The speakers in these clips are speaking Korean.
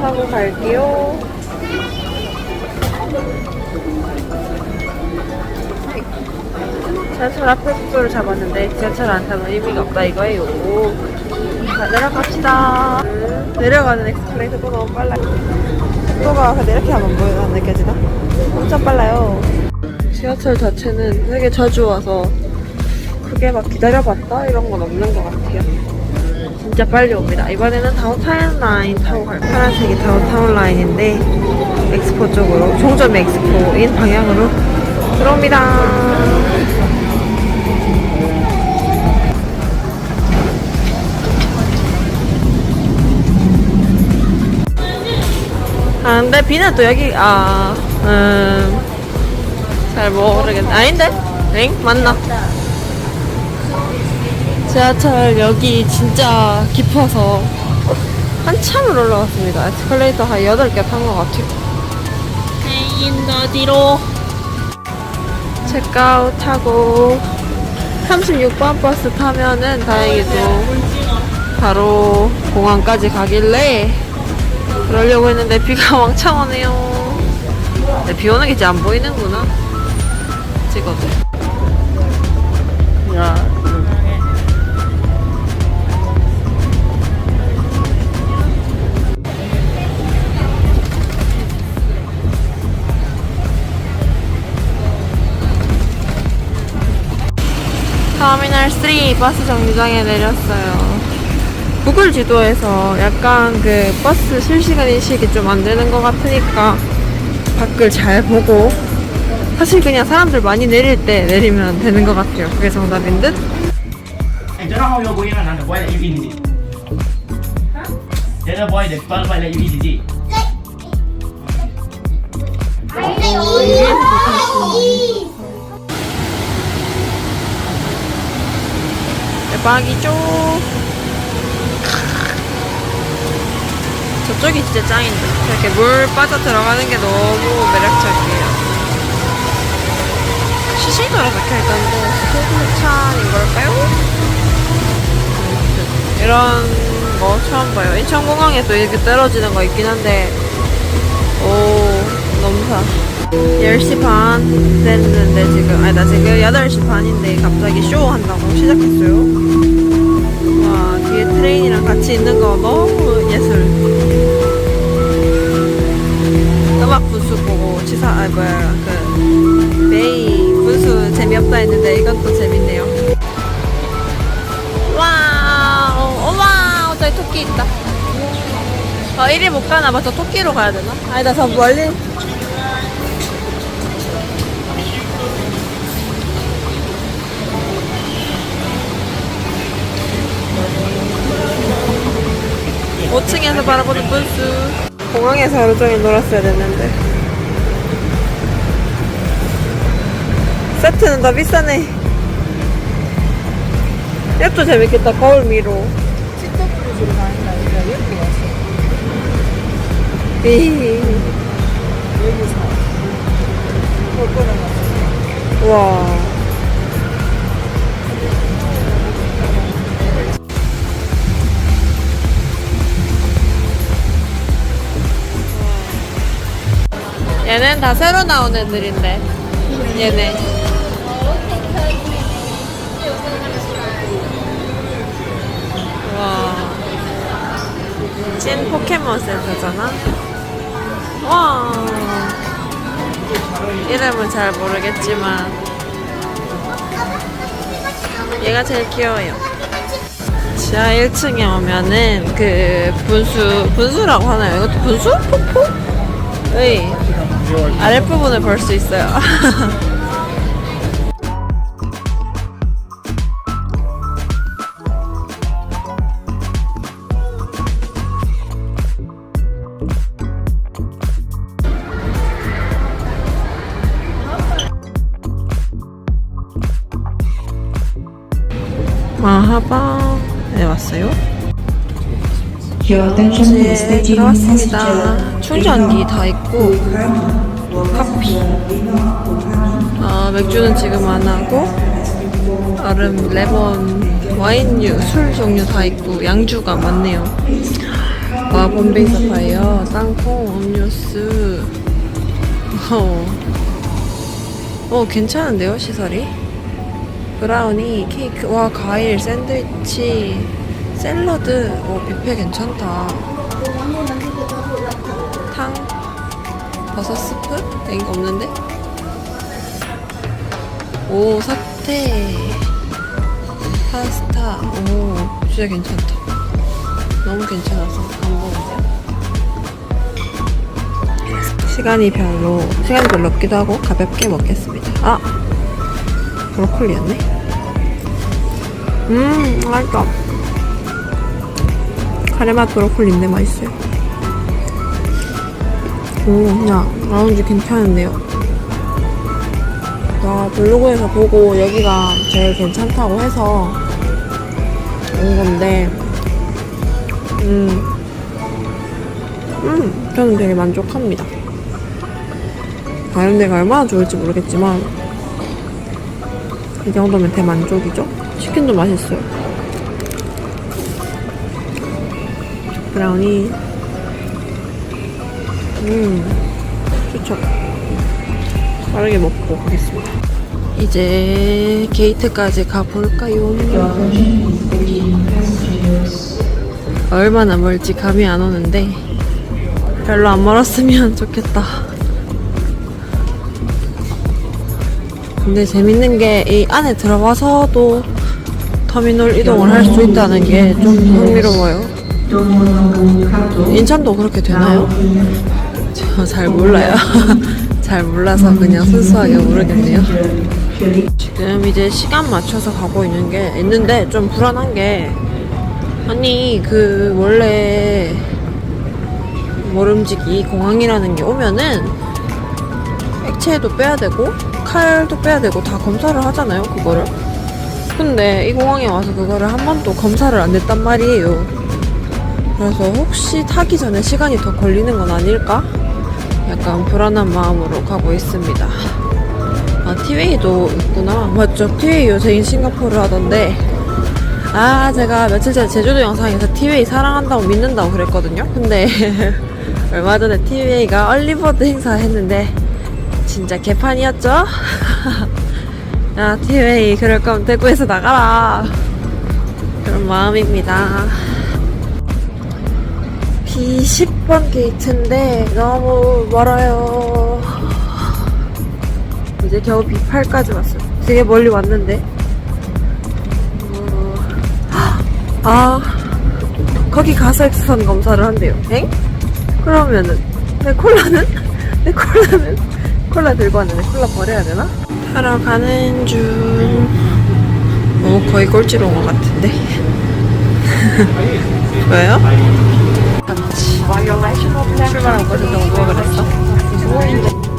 타고 갈게요. 지하철 앞에 숙소를 잡았는데 지하철 안 타면 의미가 없다 이거예요. 자, 내려갑시다. 내려가는 엑스프레스도 너무 빨라요. 속도가 근데 이렇게 하면 뭐가 느껴지나? 엄청 빨라요. 지하철 자체는 되게 자주 와서 크게 막 기다려봤다 이런 건 없는 것 같아요. 진짜 빨리 옵니다. 이번에는 다운타운 라인 타고 갈. 파란색이 다운타운 라인인데 엑스포 쪽으로 종점 엑스포인 방향으로 들어옵니다. 아 근데 비는 또 여기 아 음, 잘 모르겠네 아닌데? 엥? 맞나? 지하철 여기 진짜 깊어서 한참을 올라왔습니다. 에스컬레이터 한 8개 탄 것 같아요. 에인 어디로? 체크아웃 하고 36번 버스 타면은 다행히도 바로 공항까지 가길래 그러려고 했는데 비가 왕창 오네요. 근데 비 오는 게 이제 안 보이는구나. 찍어도. 야, 터미널 3 버스 정류장에 내렸어요. 구글 지도에서 약간 그 버스 실시간 인식이 좀 안 되는 것 같으니까 밖을 잘 보고 사실 그냥 사람들 많이 내릴 때 내리면 되는 것 같아요. 그게 정답인 듯? 대박이죠? 저쪽이 진짜 짱인데. 이렇게 물 빠져 들어가는 게 너무 매력적이에요. 시시도로 박혀있던데, 스포츠차인 걸까요? 이런 거 처음 봐요. 인천공항에 또 이렇게 떨어지는 거 있긴 한데, 오, 너무 사. 10시 반 됐는데 지금, 아니다, 지금 8시 반인데 갑자기 쇼 한다고 시작했어요. 와, 뒤에 트레인이랑 같이 있는 거 너무 예술. 음악 분수 보고 치사, 아, 뭐야, 그, 메이 분수 재미없다 했는데 이건 또 재밌네요. 와우, 와우, 저기 토끼 있다. 어, 이리 못 가나 봐. 저 토끼로 가야 되나? 아니다, 저 멀리. 오층에서 바라보는 분수. 공항에서 하루 종일 놀았어야 됐는데. 세트는 더 비싸네. 이것도 재밌겠다. 거울 미로. 이. 와. 얘는 다 새로 나온 애들인데. 얘네. 와. 찐 포켓몬 센터잖아. 와. 이름은 잘 모르겠지만. 얘가 제일 귀여워요. 지하 1층에 오면은 그 분수, 분수라고 하나요? 이것도 분수? 폭포? 의 아랫부분을 볼 수 있어요. 마하방에 왔어요. Taking 들어왔습니다. 충전기 다 있고 커피. 아, 맥주는 지금 안 하고 얼음, 레몬, 와인류, 술 종류 다 있고 양주가 많네요. 아, 범베이 사파이어, 땅콩, 음료수. 어. 어, 괜찮은데요, 시설이? 브라우니, 케이크, 와, 과일, 샌드위치, 샐러드. 어, 뷔페 괜찮다. 탕, 버섯 스프? 이거 없는데? 오, 사태. 파스타. 오, 진짜 괜찮다. 너무 괜찮아서 안 먹으세요? 시간이 별로, 시간이 별로 없기도 하고 가볍게 먹겠습니다. 아! 브로콜리였네? 음, 맛있다. 카레맛 브로콜리인데 맛있어요. 오, 야, 라운지 괜찮은데요? 나 블로그에서 보고 여기가 제일 괜찮다고 해서 온 건데, 음, 음, 저는 되게 만족합니다. 다른 데가 얼마나 좋을지 모르겠지만, 이 정도면 대만족이죠? 치킨도 맛있어요. 브라우니, 음, 추천. 빠르게 먹고 가겠습니다. 이제 게이트까지 가볼까요? 얼마나 멀지 감이 안 오는데 별로 안 멀었으면 좋겠다. 근데 재밌는 게 이 안에 들어가서도 터미널 이동을 할 수 있다는 게 좀 흥미로워요. 인천도 그렇게 되나요? 저 잘 몰라요. 잘 몰라서 그냥 순수하게 모르겠네요. 지금 이제 시간 맞춰서 가고 있는 게 있는데 좀 불안한 게 아니 그 원래 모름지기 공항이라는 게 오면은 액체도 빼야 되고 칼도 빼야 되고 다 검사를 하잖아요 그거를 근데 이 공항에 와서 그거를 한 번도 검사를 안 했단 말이에요 그래서 혹시 타기 전에 시간이 더 걸리는 건 아닐까? 약간 불안한 마음으로 가고 있습니다. 아 티웨이도 있구나. 맞죠? 티웨이 요새 인 싱가포르 하던데. 아 제가 며칠 전에 제주도 영상에서 티웨이 사랑한다고 믿는다고 그랬거든요? 근데 얼마 전에 티웨이가 얼리버드 행사 했는데 진짜 개판이었죠? 야 티웨이 그럴 거면 대구에서 나가라. 그런 마음입니다 B10번 게이트인데 너무 멀어요 이제 겨우 B8까지 왔어요 되게 멀리 왔는데 아, 거기 가서 엑스선 검사를 한대요. 엥? 그러면은, 내 콜라는? 내 콜라는? 콜라 들고 왔는데 콜라 버려야 되나? 타러 가는 중. 어, 거의 꼴찌로 온 것 같은데. 왜요? 곳이 너무 누가 그랬어?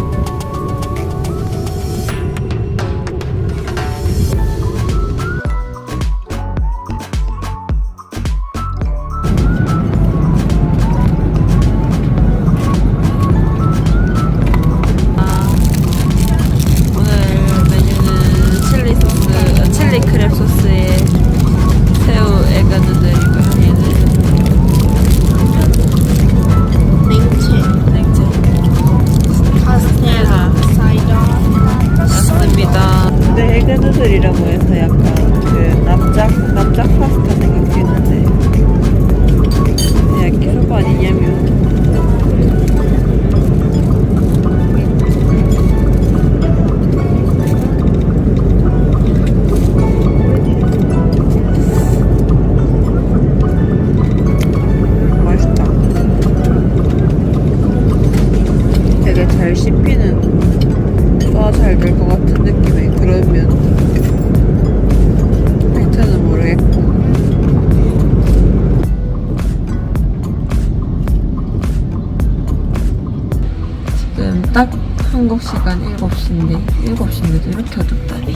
지금 딱 한국 시간 7시인데 7시인데도 이렇게 어둡다니.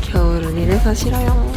겨울은 이래서 싫어요.